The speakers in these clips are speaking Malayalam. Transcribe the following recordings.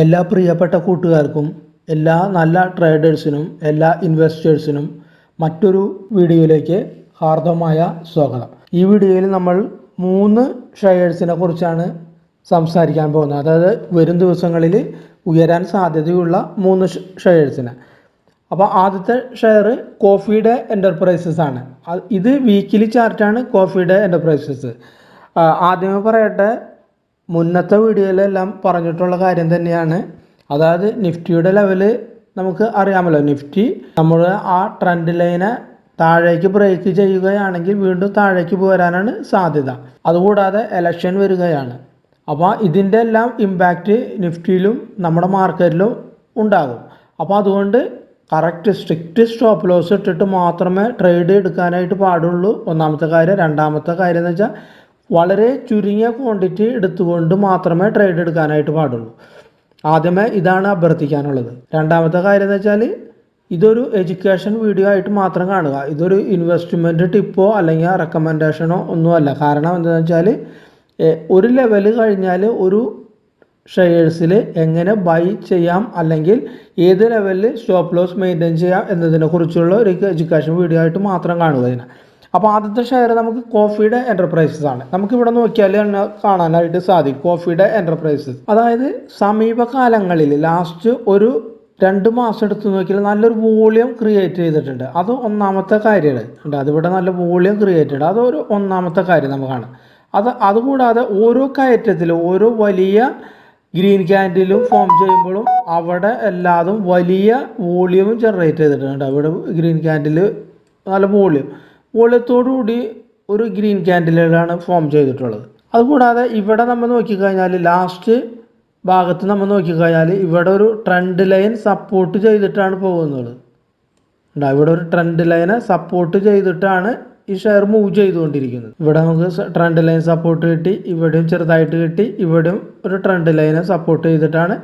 എല്ലാ പ്രിയപ്പെട്ട കൂട്ടുകാർക്കും എല്ലാ നല്ല ട്രേഡേഴ്സിനും എല്ലാ ഇൻവെസ്റ്റേഴ്സിനും മറ്റൊരു വീഡിയോയിലേക്ക് ഹാർദമായ സ്വാഗതം. ഈ വീഡിയോയിൽ നമ്മൾ മൂന്ന് ഷെയർസിനെ കുറിച്ചാണ് സംസാരിക്കാൻ പോകുന്നത്. അതായത് വരും ദിവസങ്ങളിൽ ഉയരാൻ സാധ്യതയുള്ള മൂന്ന് ഷെയർസിനെ അപ്പോൾ ആദ്യത്തെ ഷെയർ കോഫിയുടെ എന്റർപ്രൈസസ് ആണ്. ഇത് വീക്കിലി ചാർട്ടാണ് കോഫിയുടെ എന്റർപ്രൈസസ് ആദ്യമേ പറയട്ടെ മുന്നത്തെ വീഡിയോയിലെല്ലാം പറഞ്ഞിട്ടുള്ള കാര്യം തന്നെയാണ്. അതായത് നിഫ്റ്റിയുടെ ലെവൽ നമുക്ക് അറിയാമല്ലോ. നിഫ്റ്റി നമ്മൾ ആ ട്രെൻഡ് ലൈനെ താഴേക്ക് ബ്രേക്ക് ചെയ്യുകയാണെങ്കിൽ വീണ്ടും താഴേക്ക് പോരാനാണ് സാധ്യത. അതുകൂടാതെ എലക്ഷൻ വരികയാണ്. അപ്പോൾ ഇതിന്റെ എല്ലാം ഇമ്പാക്റ്റ് നിഫ്റ്റിയിലും നമ്മുടെ മാർക്കറ്റിലും ഉണ്ടാകും. അപ്പോൾ അതുകൊണ്ട് കറക്റ്റ് സ്ട്രിക്റ്റ് സ്റ്റോപ്പ് ലോസ് ഇട്ടിട്ട് മാത്രമേ ട്രേഡ് എടുക്കാനായിട്ട് പാടുള്ളൂ. ഒന്നാമത്തെ കാര്യം. രണ്ടാമത്തെ കാര്യം എന്ന് വെച്ചാൽ വളരെ ചുരുങ്ങിയ ക്വാണ്ടിറ്റി എടുത്തുകൊണ്ട് മാത്രമേ ട്രേഡ് എടുക്കാനായിട്ട് പാടുള്ളൂ. ആദ്യമേ ഇതാണ് അഭ്യർത്ഥിക്കാനുള്ളത്. രണ്ടാമത്തെ കാര്യം എന്ന് വെച്ചാൽ ഇതൊരു എഡ്യൂക്കേഷൻ വീഡിയോ ആയിട്ട് മാത്രം കാണുക. ഇതൊരു ഇൻവെസ്റ്റ്മെന്റ് ടിപ്പോ അല്ലെങ്കിൽ റെക്കമെൻഡേഷനോ ഒന്നുമല്ല. കാരണം എന്താണെന്ന് വെച്ചാൽ ഒരു ലെവൽ കഴിഞ്ഞാൽ ഒരു ഷെയർസിൽ എങ്ങനെ ബൈ ചെയ്യാം അല്ലെങ്കിൽ ഏത് ലെവലിൽ സ്റ്റോപ്പ് ലോസ് മെയിന്റെയിൻ ചെയ്യാം എന്നതിനെക്കുറിച്ചുള്ള ഒരു എഡ്യൂക്കേഷൻ വീഡിയോ ആയിട്ട് മാത്രം കാണുക ഇതിനെ. അപ്പോൾ ആദ്യത്തെ ഷെയർ നമുക്ക് കോഫിയുടെ എന്റർപ്രൈസസ് ആണ്. നമുക്ക് ഇവിടെ നോക്കിയാൽ തന്നെ കാണാനായിട്ട് സാധിക്കും. കോഫിയുടെ എന്റർപ്രൈസസ് അതായത് സമീപകാലങ്ങളിൽ ലാസ്റ്റ് ഒരു രണ്ട് മാസം എടുത്ത് നോക്കിയാൽ നല്ലൊരു വോളിയം ക്രിയേറ്റ് ചെയ്തിട്ടുണ്ട്. അത് ഒന്നാമത്തെ കാര്യമാണ്. ഉണ്ട് അതിവിടെ നല്ല വോളിയം ക്രിയേറ്റ് ചെയ്ത് അതൊരു ഒന്നാമത്തെ കാര്യം നമുക്കാണ് അത് അതുകൂടാതെ ഓരോ കയറ്റത്തിലും ഓരോ വലിയ ഗ്രീൻ ക്യാൻഡിലും ഫോം ചെയ്യുമ്പോഴും അവിടെ എല്ലാതും വലിയ വോളിയവും ജനറേറ്റ് ചെയ്തിട്ടുണ്ട്. അവിടെ ഗ്രീൻ ക്യാൻഡിൽ നല്ല വോളിയം വോളിയത്തോടുകൂടി ഒരു ഗ്രീൻ ക്യാൻഡിലാണ് ഫോം ചെയ്തിട്ടുള്ളത്. അതുകൂടാതെ ഇവിടെ നമ്മൾ നോക്കിക്കഴിഞ്ഞാൽ ലാസ്റ്റ് ഭാഗത്ത് നമ്മൾ നോക്കിക്കഴിഞ്ഞാൽ ഇവിടെ ഒരു ട്രെൻഡ് ലൈൻ സപ്പോർട്ട് ചെയ്തിട്ടാണ് പോകുന്നത്. ഉണ്ടാ ഇവിടെ ഒരു ട്രെൻഡ് ലൈനെ സപ്പോർട്ട് ചെയ്തിട്ടാണ് ഈ ഷെയർ മൂവ് ചെയ്തുകൊണ്ടിരിക്കുന്നത്. ഇവിടെ നമുക്ക് ട്രെൻഡ് ലൈൻ സപ്പോർട്ട് കിട്ടി ഇവിടെയും ചെറുതായിട്ട് കിട്ടി ഇവിടെയും ഒരു ട്രെൻഡ് ലൈനെ സപ്പോർട്ട് ചെയ്തിട്ടാണ്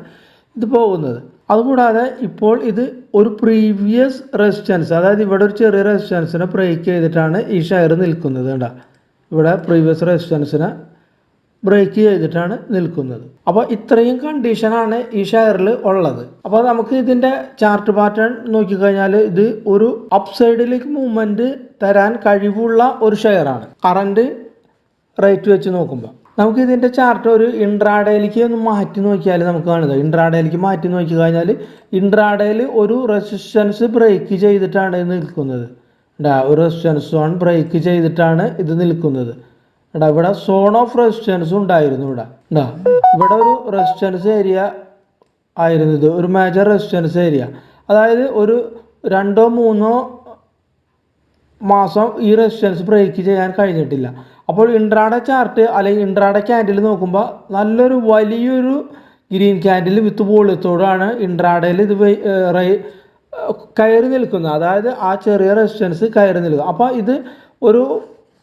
ഇത് പോകുന്നത്. അതുകൂടാതെ ഇപ്പോൾ ഇത് ഒരു പ്രീവിയസ് റെസിസ്റ്റൻസ് അതായത് ഇവിടെ ഒരു ചെറിയ റെസിസ്റ്റൻസിനെ ബ്രേക്ക് ചെയ്തിട്ടാണ് ഈ ഷെയർ നിൽക്കുന്നത് കണ്ട. ഇവിടെ പ്രീവിയസ് റെസിസ്റ്റൻസിനെ ബ്രേക്ക് ചെയ്തിട്ടാണ് നിൽക്കുന്നത്. അപ്പോൾ ഇത്രയും കണ്ടീഷനാണ് ഈ ഷെയറിൽ ഉള്ളത്. അപ്പോൾ നമുക്ക് ഇതിന്റെ ചാർട്ട് പാറ്റേൺ നോക്കിക്കഴിഞ്ഞാൽ ഇത് ഒരു അപ്സൈഡിലേക്ക് മൂവ്മെന്റ് തരാൻ കഴിവുള്ള ഒരു ഷെയറാണ് കറണ്ട് റേറ്റ് വെച്ച് നോക്കുമ്പോൾ നമുക്ക് ഇതിന്റെ ചാർട്ട് ഒരു ഇൻട്രാഡേയിലേക്ക് ഒന്ന് മാറ്റി നോക്കിയാൽ നമുക്ക് കാണുക. ഇൻട്രാഡേയിലേക്ക് മാറ്റി നോക്കി കഴിഞ്ഞാൽ ഇൻട്രാഡേയിൽ ഒരു റെസിസ്റ്റൻസ് ബ്രേക്ക് ചെയ്തിട്ടാണ് ഇത് നിൽക്കുന്നത്. ഡാ ഒരു റെസിസ്റ്റൻസ് സോൺ ബ്രേക്ക് ചെയ്തിട്ടാണ് ഇത് നിൽക്കുന്നത്. എടാ ഇവിടെ സോൺ ഓഫ് റെസിസ്റ്റൻസ് ഉണ്ടായിരുന്നു ഇവിടെ. ഡാ ഇവിടെ ഒരു റെസിസ്റ്റൻസ് ഏരിയ ആയിരുന്നു ഇത്. ഒരു മേജർ റെസിസ്റ്റൻസ് ഏരിയ അതായത് ഒരു രണ്ടോ മൂന്നോ മാസം ഈ റെസിസ്റ്റൻസ് ബ്രേക്ക് ചെയ്യാൻ കഴിഞ്ഞിട്ടില്ല. അപ്പോൾ ഇൻട്രാഡ ചാർട്ട് അല്ലെങ്കിൽ ഇൻട്രാഡ ക്യാൻഡിൽ നോക്കുമ്പോൾ നല്ലൊരു വലിയൊരു ഗ്രീൻ ക്യാൻഡിൽ വിത്ത് വോളിയത്തോടാണ് ഇൻട്രാഡയിൽ ഇത് കയറി നിൽക്കുന്നത്. അതായത് ആ ചെറിയ റെസിസ്റ്റൻസ് കയറി നിൽക്കുക. അപ്പോൾ ഇത് ഒരു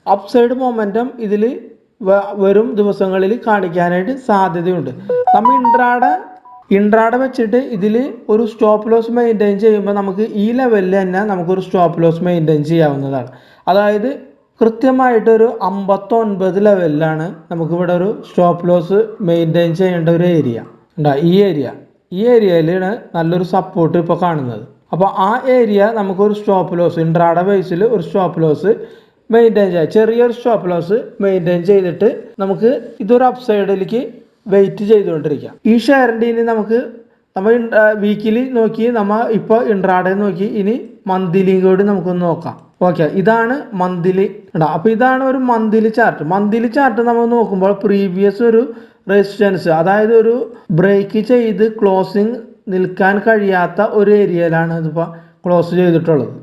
അപ്സൈഡ് മൊമെന്റം ഇതിൽ വരും ദിവസങ്ങളിൽ കാണിക്കാനായിട്ട് സാധ്യതയുണ്ട്. നമ്മൾ ഇൻട്രാഡ ഇൻട്രാഡ വെച്ചിട്ട് ഇതിൽ ഒരു സ്റ്റോപ്പ് ലോസ് മെയിന്റെയിൻ ചെയ്യുമ്പോൾ നമുക്ക് ഈ ലെവലിൽ തന്നെ നമുക്കൊരു സ്റ്റോപ്പ് ലോസ് മെയിന്റെയിൻ ചെയ്യാവുന്നതാണ്. അതായത് കൃത്യമായിട്ടൊരു അമ്പത്തൊൻപത് ലെവലിലാണ് നമുക്കിവിടെ ഒരു സ്റ്റോപ്പ് ലോസ് മെയിന്റെയിൻ ചെയ്യേണ്ട ഒരു ഏരിയ ഉണ്ടാ ഈ ഏരിയ ഈ ഏരിയയിലാണ് നല്ലൊരു സപ്പോർട്ട് ഇപ്പോൾ കാണുന്നത്. അപ്പോൾ ആ ഏരിയ നമുക്കൊരു സ്റ്റോപ്പ് ലോസ് ഇൻട്രാഡ ബേസിൽ ഒരു സ്റ്റോപ്പ് ലോസ് മെയിന്റെയിൻ ചെയ്യാം. ചെറിയൊരു സ്റ്റോപ്പ് ലോസ് മെയിന്റെയിൻ ചെയ്തിട്ട് നമുക്ക് ഇതൊരു അപ്സൈഡിലേക്ക് വെയിറ്റ് ചെയ്തുകൊണ്ടിരിക്കാം. ഈ ഷെയറിന്റെ ഇനി നമുക്ക് നമ്മൾ വീക്കിലി നോക്കി നമ്മൾ ഇപ്പോൾ ഇൻട്രാഡേ നോക്കി ഇനി മന്ത്ലിയും കൂടി നമുക്കൊന്ന് നോക്കാം. ഓക്കെ ഇതാണ് മന്ത്ലി. അപ്പോൾ ഇതാണ് ഒരു മന്ത്ലി ചാർട്ട്. മന്ത്ലി ചാർട്ട് നമ്മൾ നോക്കുമ്പോൾ പ്രീവിയസ് ഒരു റെസിസ്റ്റൻസ് അതായത് ഒരു ബ്രേക്ക് ചെയ്ത് ക്ലോസിങ് നിൽക്കാൻ കഴിയാത്ത ഒരു ഏരിയയിലാണ് ഇതിപ്പോൾ ക്ലോസ് ചെയ്തിട്ടുള്ളത്.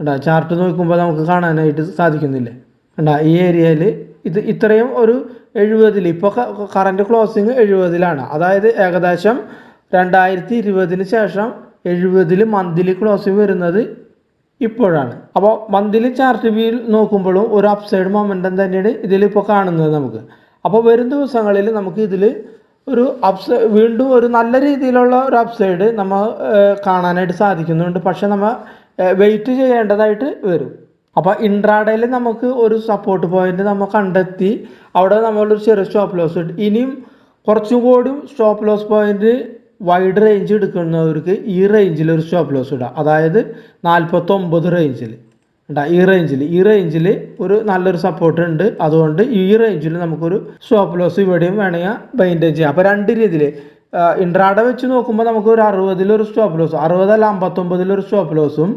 കേട്ടോ ചാർട്ട് നോക്കുമ്പോൾ നമുക്ക് കാണാനായിട്ട് സാധിക്കുന്നില്ലേ? കേട്ടോ ഈ ഏരിയയിൽ ഇത് ഇത്രയും ഒരു എഴുപതിൽ ഇപ്പോൾ കറണ്ട് ക്ലോസിങ് എഴുപതിലാണ്. അതായത് ഏകദേശം രണ്ടായിരത്തി ഇരുപതിന് ശേഷം എഴുപതിൽ മന്ത്ലി ക്ലോസിങ് വരുന്നത് ഇപ്പോഴാണ്. അപ്പോൾ മന്ത്ലി ചാർട്ട് വ്യൂ നോക്കുമ്പോഴും ഒരു അപ്സൈഡ് മൊമെന്റം തന്നെയാണ് ഇതിലിപ്പോൾ കാണുന്നത് നമുക്ക്. അപ്പോൾ വരും ദിവസങ്ങളിൽ നമുക്ക് ഇതിൽ ഒരു അപ്സൈ വീണ്ടും ഒരു നല്ല രീതിയിലുള്ള ഒരു അപ്സൈഡ് നമ്മൾ കാണാനായിട്ട് സാധിക്കുന്നുണ്ട്. പക്ഷേ നമ്മൾ വെയിറ്റ് ചെയ്യേണ്ടതായിട്ട് വരും. അപ്പോൾ ഇൻട്രാഡയിൽ നമുക്ക് ഒരു സപ്പോർട്ട് പോയിന്റ് നമ്മൾ കണ്ടെത്തി അവിടെ നമ്മളൊരു ചെറിയ സ്റ്റോപ്പ് ലോസ് ഇനിയും കുറച്ചും കൂടി stop loss point wide range എടുക്കുന്നവർക്ക് ഈ റേഞ്ചിൽ ഒരു സ്റ്റോപ്പ് ലോസ് ഇടാം. അതായത് നാൽപ്പത്തൊമ്പത് റേഞ്ചിൽ ഉണ്ടാ ഈ റേഞ്ചിൽ ഈ റേഞ്ചിൽ ഒരു നല്ലൊരു സപ്പോർട്ട് ഉണ്ട്. അതുകൊണ്ട് ഈ റേഞ്ചിൽ നമുക്കൊരു സ്റ്റോപ്പ് ലോസ് ഇവിടെയും വേണമെങ്കിൽ മെയിന്റെയിൻ ചെയ്യാം. അപ്പോൾ രണ്ട് രീതിയിൽ ഇൻട്രാഡ വെച്ച് നോക്കുമ്പോൾ നമുക്ക് ഒരു അറുപതിലൊരു സ്റ്റോപ്പ് ലോസ് അറുപതല്ല അമ്പത്തൊമ്പതിലൊരു സ്റ്റോപ്പ് ലോസും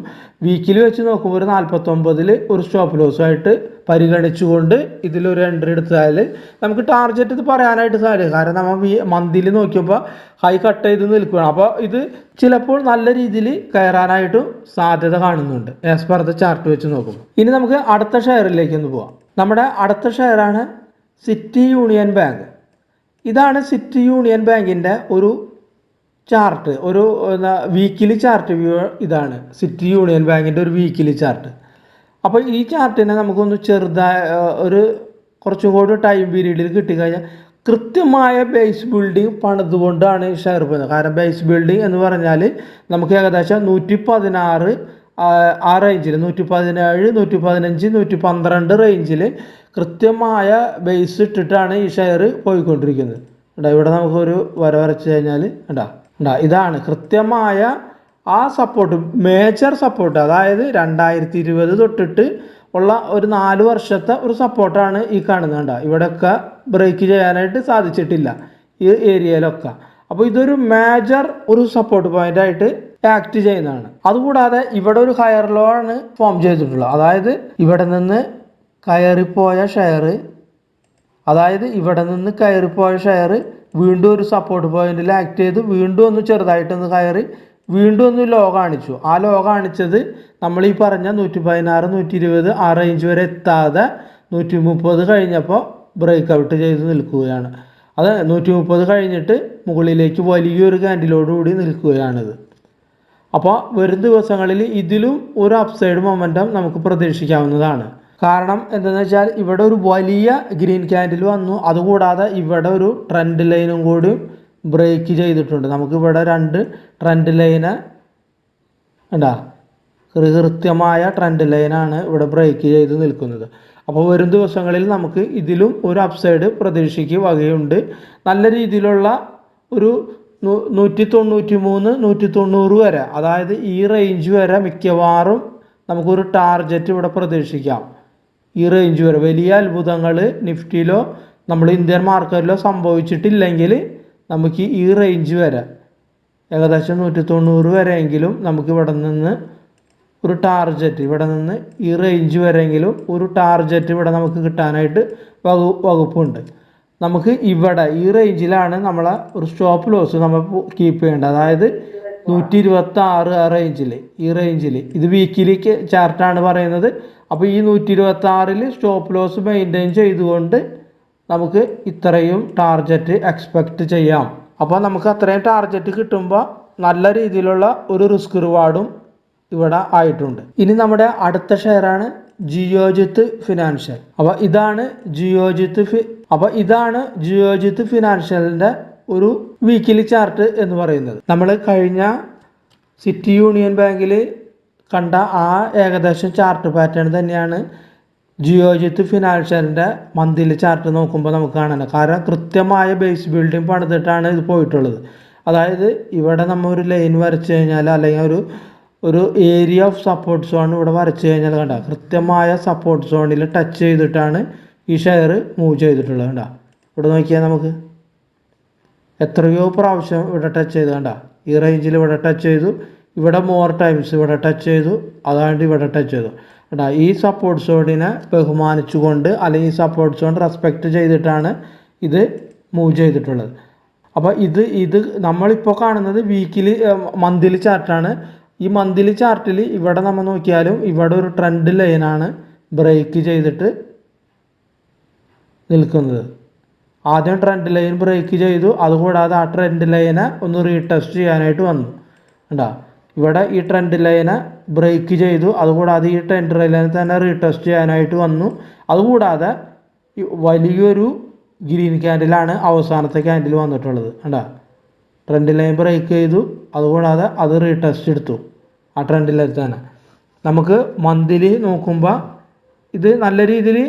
വീക്കിൽ വെച്ച് നോക്കുമ്പോൾ ഒരു നാൽപ്പത്തൊമ്പതിൽ ഒരു സ്റ്റോപ്പ് ലോസും ആയിട്ട് പരിഗണിച്ചുകൊണ്ട് ഇതിലൊരു എൻട്രി എടുത്താൽ നമുക്ക് ടാർഗറ്റ് ഇത് പറയാനായിട്ട് സാധിക്കും. കാരണം നമ്മൾ ഈ മന്തിൽ നോക്കിയപ്പോൾ ഹൈ കട്ട് ചെയ്ത് നിൽക്കുകയാണ്. അപ്പോൾ ഇത് ചിലപ്പോൾ നല്ല രീതിയിൽ കയറാനായിട്ടും സാധ്യത കാണുന്നുണ്ട്. ആസ് പെർ ദ ചാർട്ട് വെച്ച് നോക്കുമ്പോൾ. ഇനി നമുക്ക് അടുത്ത ഷെയറിലേക്ക് ഒന്ന് പോവാം. നമ്മുടെ അടുത്ത ഷെയറാണ് സിറ്റി യൂണിയൻ ബാങ്ക് ഇതാണ് സിറ്റി യൂണിയൻ ബാങ്കിന്റെ ഒരു ചാർട്ട് ഒരു വീക്കിലി ചാർട്ട് വ്യൂ ഇതാണ് സിറ്റി യൂണിയൻ ബാങ്കിന്റെ ഒരു വീക്കിലി ചാർട്ട് അപ്പോൾ ഈ ചാർട്ടിനെ നമുക്കൊന്ന് ചെറുതായ ഒരു കുറച്ചും കൂടി ടൈം പീരീഡിൽ കിട്ടിക്കഴിഞ്ഞാൽ കൃത്യമായ ബേസ് ബിൽഡിംഗ് പണിതുകൊണ്ടാണ് ഷെയർ പോകുന്നത് കാരണം ബേസ് ബിൽഡിംഗ് എന്ന് പറഞ്ഞാൽ നമുക്ക് ഏകദേശം നൂറ്റി പതിനാറ് ആ റേഞ്ചിൽ നൂറ്റി പതിനേഴ് നൂറ്റി പതിനഞ്ച് നൂറ്റി പന്ത്രണ്ട് റേഞ്ചിൽ കൃത്യമായ ബേസ് ഇട്ടിട്ടാണ് ഈ ഷെയർ പോയിക്കൊണ്ടിരിക്കുന്നത്. ഇവിടെ നമുക്കൊരു വര വരച്ച് കഴിഞ്ഞാൽ ഉണ്ടാ ഉണ്ടാ ഇതാണ് കൃത്യമായ ആ സപ്പോർട്ട് മേജർ സപ്പോർട്ട് അതായത് രണ്ടായിരത്തി ഇരുപത് തൊട്ടിട്ട് ഉള്ള ഒരു നാല് വർഷത്തെ ഒരു സപ്പോർട്ടാണ് ഈ കാണുന്നത് കണ്ട? ഇവിടെയൊക്കെ ബ്രേക്ക് ചെയ്യാനായിട്ട് സാധിച്ചിട്ടില്ല ഈ ഏരിയയിലൊക്കെ അപ്പോൾ ഇതൊരു മേജർ ഒരു സപ്പോർട്ട് പോയിന്റ് ആയിട്ട് ആക്ട് ചെയ്യുന്നതാണ്. അതുകൂടാതെ ഇവിടെ ഒരു ഹയർ ലോ ആണ് ഫോം ചെയ്തിട്ടുള്ളത്. അതായത് ഇവിടെ നിന്ന് കയറിപ്പോയ ഷെയർ അതായത് ഇവിടെ നിന്ന് കയറിപ്പോയ ഷെയർ വീണ്ടും ഒരു സപ്പോർട്ട് പോയിന്റിൽ ആക്ട് ചെയ്ത് വീണ്ടും ഒന്ന് ചെറുതായിട്ടൊന്ന് കയറി വീണ്ടും ഒന്ന് ലോ കാണിച്ചു. ആ ലോ കാണിച്ചത് നമ്മൾ ഈ പറഞ്ഞ നൂറ്റി പതിനാറ് നൂറ്റി ഇരുപത് ആ റേഞ്ച് വരെ എത്താതെ നൂറ്റി മുപ്പത് കഴിഞ്ഞപ്പോൾ ബ്രേക്ക് ഔട്ട് ചെയ്ത് നിൽക്കുകയാണ്. അത് നൂറ്റി മുപ്പത് കഴിഞ്ഞിട്ട് മുകളിലേക്ക് വലിയൊരു കൂടി നിൽക്കുകയാണിത്. അപ്പോൾ വരും ദിവസങ്ങളിൽ ഇതിലും ഒരു അപ്സൈഡ് മൊമെന്റം നമുക്ക് പ്രതീക്ഷിക്കാവുന്നതാണ്. കാരണം എന്താണെന്ന് വെച്ചാൽ ഇവിടെ ഒരു വലിയ ഗ്രീൻ ക്യാൻഡിൽ വന്നു. അതുകൂടാതെ ഇവിടെ ഒരു ട്രെൻഡ് ലൈനും കൂടി ബ്രേക്ക് ചെയ്തിട്ടുണ്ട്. നമുക്കിവിടെ രണ്ട് ട്രെൻഡ് ലൈന് ഉണ്ടാ കൃത്യമായ ട്രെൻഡ് ലൈനാണ് ഇവിടെ ബ്രേക്ക് ചെയ്ത് നിൽക്കുന്നത്. അപ്പോൾ വരും ദിവസങ്ങളിൽ നമുക്ക് ഇതിലും ഒരു അപ്സൈഡ് പ്രതീക്ഷയ്ക്ക് വകയുണ്ട്. നല്ല രീതിയിലുള്ള ഒരു നൂറ്റി തൊണ്ണൂറ്റി മൂന്ന് നൂറ്റി തൊണ്ണൂറ് വരെ അതായത് ഈ റേഞ്ച് വരെ മിക്കവാറും നമുക്കൊരു ടാർജറ്റ് ഇവിടെ പ്രതീക്ഷിക്കാം. ഈ റേഞ്ച് വരെ വലിയ അത്ഭുതങ്ങൾ നിഫ്റ്റിയിലോ നമ്മൾ ഇന്ത്യൻ മാർക്കറ്റിലോ സംഭവിച്ചിട്ടില്ലെങ്കിൽ നമുക്ക് ഈ റേഞ്ച് വരെ ഏകദേശം നൂറ്റി തൊണ്ണൂറ് വരെയെങ്കിലും നമുക്ക് ഇവിടെ നിന്ന് ഒരു ടാർജറ്റ് ഇവിടെ നിന്ന് ഈ റേഞ്ച് വരെയെങ്കിലും ഒരു ടാർജറ്റ് ഇവിടെ നമുക്ക് കിട്ടാനായിട്ട് വകു വകുപ്പുണ്ട്. നമുക്ക് ഇവിടെ ഈ റേഞ്ചിലാണ് നമ്മളെ ഒരു സ്റ്റോപ്പ് ലോസ് നമ്മൾ കീപ്പ് ചെയ്യേണ്ടത്. അതായത് നൂറ്റി ഇരുപത്തി ആറ് ആ റേഞ്ചിൽ ഈ റേഞ്ചിൽ ഇത് വീക്കിലി ചാർട്ടാണ് പറയുന്നത്. അപ്പോൾ ഈ നൂറ്റി ഇരുപത്തി ആറിൽ സ്റ്റോപ്പ് ലോസ് മെയിന്റെയിൻ ചെയ്തുകൊണ്ട് നമുക്ക് ഇത്രയും ടാർജറ്റ് എക്സ്പെക്റ്റ് ചെയ്യാം. അപ്പോൾ നമുക്ക് അത്രയും ടാർജറ്റ് കിട്ടുമ്പോൾ നല്ല രീതിയിലുള്ള ഒരു റിസ്ക് റിവാർഡും ഇവിടെ ആയിട്ടുണ്ട്. ഇനി നമ്മുടെ അടുത്ത ഷെയറാണ് ജിയോജിത്ത് ഫിനാൻഷ്യൽ അപ്പോൾ ഇതാണ് ജിയോജിത്ത് ഫി അപ്പോൾ ഇതാണ് ജിയോജിത്ത് ഫിനാൻഷ്യലിന്റെ ഒരു വീക്കിലി ചാർട്ട് എന്ന് പറയുന്നത്. നമ്മൾ കഴിഞ്ഞ സിറ്റി യൂണിയൻ ബാങ്കിൽ കണ്ട ആ ഏകദേശം ചാർട്ട് പാറ്റേൺ തന്നെയാണ് ജിയോജിത്ത് ഫിനാൻഷ്യലിന്റെ മന്ത്ലി ചാർട്ട് നോക്കുമ്പോൾ നമുക്ക് കാണാൻ കാരണം കൃത്യമായ ബേസ് ബിൽഡിംഗ് പണിതിട്ടാണ് ഇത് പോയിട്ടുള്ളത്. അതായത് ഇവിടെ നമ്മൾ ഒരു ലൈൻ വരച്ച് കഴിഞ്ഞാൽ അല്ലെങ്കിൽ ഒരു ഒരു ഏരിയ ഓഫ് സപ്പോർട്ട് സോൺ ഇവിടെ വരച്ച് കഴിഞ്ഞാൽ കണ്ട. കൃത്യമായ സപ്പോർട്ട് സോണിൽ ടച്ച് ചെയ്തിട്ടാണ് ഈ ഷെയർ മൂവ് ചെയ്തിട്ടുള്ളത് കണ്ട. ഇവിടെ നോക്കിയാൽ നമുക്ക്. എത്രയോ പ്രാവശ്യം ഇവിടെ ടച്ച് ചെയ്ത് കണ്ട. ഈ റേഞ്ചിൽ ഇവിടെ ടച്ച് ചെയ്തു. ഇവിടെ മോർ ടൈംസ് ഇവിടെ ടച്ച് ചെയ്തു. അതാണ്ട് ഇവിടെ ടച്ച് ചെയ്തു. കേട്ടോ ഈ സപ്പോർട്ട് സോഡിനെ ബഹുമാനിച്ചുകൊണ്ട് അല്ലെങ്കിൽ ഈ സപ്പോർട്ട് സോൺ റെസ്പെക്റ്റ് ചെയ്തിട്ടാണ് ഇത് മൂവ് ചെയ്തിട്ടുള്ളത്. അപ്പോൾ ഇത് ഇത് നമ്മളിപ്പോൾ കാണുന്നത് വീക്കിലി മന്ത്ലി ചാർട്ടാണ് ഈ മന്ത്ലി ചാർട്ടിൽ ഇവിടെ നമ്മൾ നോക്കിയാലും ഇവിടെ ഒരു ട്രെൻഡ് ലൈനാണ് ബ്രേക്ക് ചെയ്തിട്ട് നിൽക്കുന്നത്. ആദ്യം ട്രെൻഡ് ലൈൻ ബ്രേക്ക് ചെയ്തു. അതുകൂടാതെ ആ ട്രെൻഡ് ലൈനെ ഒന്ന് റീടെസ്റ്റ് ചെയ്യാനായിട്ട് വന്നു. കണ്ടാ? ഇവിടെ ഈ ട്രെൻഡ് ലൈനെ ബ്രേക്ക് ചെയ്തു. അതുകൂടാതെ ഈ ട്രെൻഡ് ലൈനെ തന്നെ റീടെസ്റ്റ് ചെയ്യാനായിട്ട് വന്നു. അതുകൂടാതെ വലിയൊരു ഗ്രീൻ ക്യാൻഡിലാണ് അവസാനത്തെ ക്യാൻഡിൽ വന്നിട്ടുള്ളത്. കണ്ടാ? ട്രെൻഡ് ലൈൻ ബ്രേക്ക് ചെയ്തു. അതുകൂടാതെ അത് റീടെസ്റ്റ് എടുത്തു. ആ ട്രെൻഡ് ലൈൻ തന്നെ. നമുക്ക് മന്ത്ലി നോക്കുമ്പോൾ ഇത് നല്ല രീതിയിൽ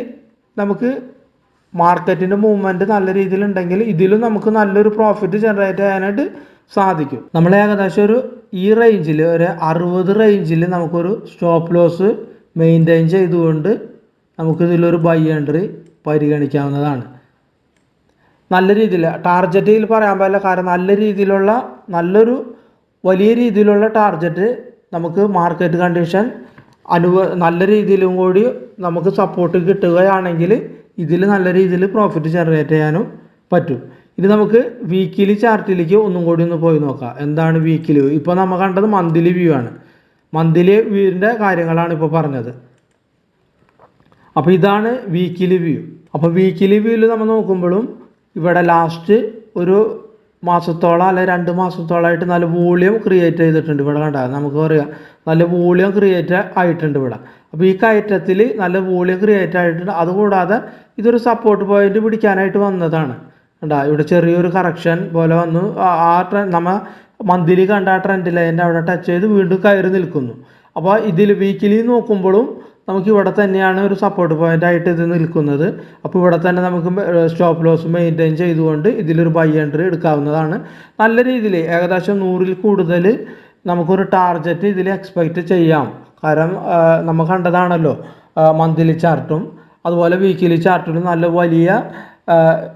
നമുക്ക് മാർക്കറ്റിന്റെ മൂവ്മെന്റ് നല്ല രീതിയിൽ ഉണ്ടെങ്കിൽ ഇതിലും നമുക്ക് നല്ലൊരു പ്രോഫിറ്റ് ജനറേറ്റ് ചെയ്യാനായിട്ട് സാധിക്കും. നമ്മൾ ഏകദേശം ഒരു ഈ റേഞ്ചിൽ ഒരു അറുപത് റേഞ്ചിൽ നമുക്കൊരു സ്റ്റോപ്പ് ലോസ് മെയിന്റെയിൻ ചെയ്തുകൊണ്ട് നമുക്കിതിലൊരു ബൈ എൻട്രി പരിഗണിക്കാവുന്നതാണ്. നല്ല രീതിയിൽ ടാർജറ്റിൽ പറയാൻ പറ്റില്ല കാരണം നല്ല രീതിയിലുള്ള നല്ലൊരു വലിയ രീതിയിലുള്ള ടാർജറ്റ് നമുക്ക് മാർക്കറ്റ് കണ്ടീഷൻ അനുവ നല്ല രീതിയിലും കൂടി നമുക്ക് സപ്പോർട്ട് കിട്ടുകയാണെങ്കിൽ ഇതിൽ നല്ല രീതിയിൽ പ്രോഫിറ്റ് ജനറേറ്റ് ചെയ്യാനും പറ്റും. ഇനി നമുക്ക് വീക്കിലി ചാർട്ടിലേക്ക് ഒന്നും കൂടി ഒന്ന് പോയി നോക്കാം. എന്താണ് വീക്കിലി വ്യൂ ഇപ്പോൾ നമ്മൾ കണ്ടത് മന്ത്ലി വ്യൂ ആണ്. മന്ത്ലി വ്യൂവിന്റെ കാര്യങ്ങളാണ് ഇപ്പോൾ പറഞ്ഞത്. അപ്പോൾ ഇതാണ് വീക്കിലി വ്യൂ അപ്പോൾ വീക്കിലി വ്യൂവിൽ നമ്മൾ നോക്കുമ്പോഴും ഇവിടെ ലാസ്റ്റ് ഒരു മാസത്തോളം അല്ലെ രണ്ട് മാസത്തോളമായിട്ട് നല്ല വോളിയം ക്രിയേറ്റ് ചെയ്തിട്ടുണ്ട് ഇവിടെ കണ്ടാൽ നമുക്ക് പറയാം നല്ല വോളിയം ക്രിയേറ്റ് ആയിട്ടുണ്ട് ഇവിടെ. അപ്പോൾ ഈ കയറ്റത്തിൽ നല്ല വോളിയം ക്രിയേറ്റ് ആയിട്ടുണ്ട്. അതുകൂടാതെ ഇതൊരു സപ്പോർട്ട് പോയിന്റ് പിടിക്കാനായിട്ട് വന്നതാണ്. കണ്ടാ ഇവിടെ ചെറിയൊരു കറക്ഷൻ പോലെ വന്നു. ആ- ട്രെൻഡ് നമ്മ മന്ത്ലി കണ്ട ആ ട്രെൻഡ് ലൈന്റെ അവിടെ ടച്ച് ചെയ്ത് വീണ്ടും കയറി നിൽക്കുന്നു. അപ്പോൾ ഇതിൽ വീക്കിലി നോക്കുമ്പോഴും നമുക്ക് ഇവിടെ തന്നെയാണ് ഒരു സപ്പോർട്ട് പോയിന്റ് ആയിട്ട് ഇത് നിൽക്കുന്നത്. അപ്പോൾ ഇവിടെ തന്നെ നമുക്ക് സ്റ്റോപ്പ് ലോസ് മെയിന്റെയിൻ ചെയ്തുകൊണ്ട് ഇതിലൊരു ബൈ എൻട്രി എടുക്കാവുന്നതാണ്. നല്ല രീതിയിൽ ഏകദേശം നൂറിൽ കൂടുതൽ നമുക്കൊരു ടാർജറ്റ് ഇതിൽ എക്സ്പെക്റ്റ് ചെയ്യാം. കാരണം നമ്മൾ കണ്ടതാണല്ലോ മന്ത്ലി ചാർട്ടും അതുപോലെ വീക്കിലി ചാർട്ടിലും നല്ല വലിയ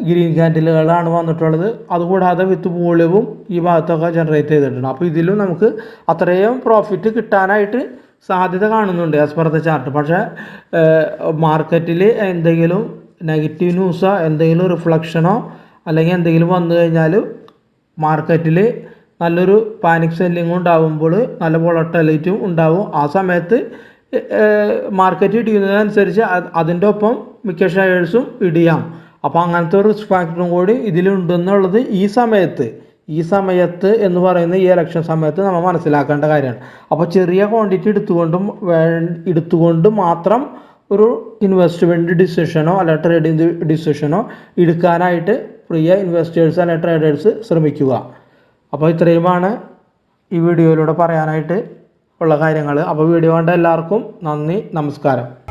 ഗ്രീൻ ക്യാൻഡിലുകളാണ് വന്നിട്ടുള്ളത്. അതുകൂടാതെ വിത്ത് വോളിയവും ഈ ഭാഗത്തൊക്കെ ജനറേറ്റ് ചെയ്തിട്ടുണ്ട്. അപ്പോൾ ഇതിലും നമുക്ക് അത്രയും പ്രോഫിറ്റ് കിട്ടാനായിട്ട് സാധ്യത കാണുന്നുണ്ട് ആസ് പെർ ദ ചാർട്ട് പക്ഷേ മാർക്കറ്റിൽ എന്തെങ്കിലും നെഗറ്റീവ് ന്യൂസോ എന്തെങ്കിലും റിഫ്ലക്ഷനോ അല്ലെങ്കിൽ എന്തെങ്കിലും വന്നു കഴിഞ്ഞാൽ മാർക്കറ്റിൽ നല്ലൊരു പാനിക് സെല്ലിംഗ് ഉണ്ടാകുമ്പോൾ നല്ല വോളട്ടലിറ്റിയും ഉണ്ടാവും. ആ സമയത്ത് മാർക്കറ്റ് ഇടിയുന്നതനുസരിച്ച് അത് അതിന്റെ ഒപ്പം മിക്ക ഷെയർസും ഇടിയാം. അപ്പോൾ അങ്ങനത്തെ ഒരു റിസ്ക് ഫാക്ടറും കൂടി ഇതിലുണ്ടെന്നുള്ളത് ഈ സമയത്ത് ഈ സമയത്ത് എന്ന് പറയുന്ന ഈ ഇലക്ഷൻ സമയത്ത് നമ്മൾ മനസ്സിലാക്കേണ്ട കാര്യമാണ്. അപ്പോൾ ചെറിയ ക്വാണ്ടിറ്റി എടുത്തുകൊണ്ടും വേ എടുത്തുകൊണ്ട് മാത്രം ഒരു ഇൻവെസ്റ്റ്മെന്റ് ഡിസിഷനോ അല്ല ട്രേഡിംഗ് ഡിസിഷനോ എടുക്കാനായിട്ട് പ്രിയ ഇൻവെസ്റ്റേഴ്സ് അല്ലെ ട്രേഡേഴ്സ് ശ്രമിക്കുക. അപ്പോൾ ഇത്രയുമാണ് ഈ വീഡിയോയിലൂടെ പറയാനായിട്ട് ഉള്ള കാര്യങ്ങൾ അപ്പോൾ വീഡിയോ കണ്ട എല്ലാവർക്കും നന്ദി നമസ്കാരം.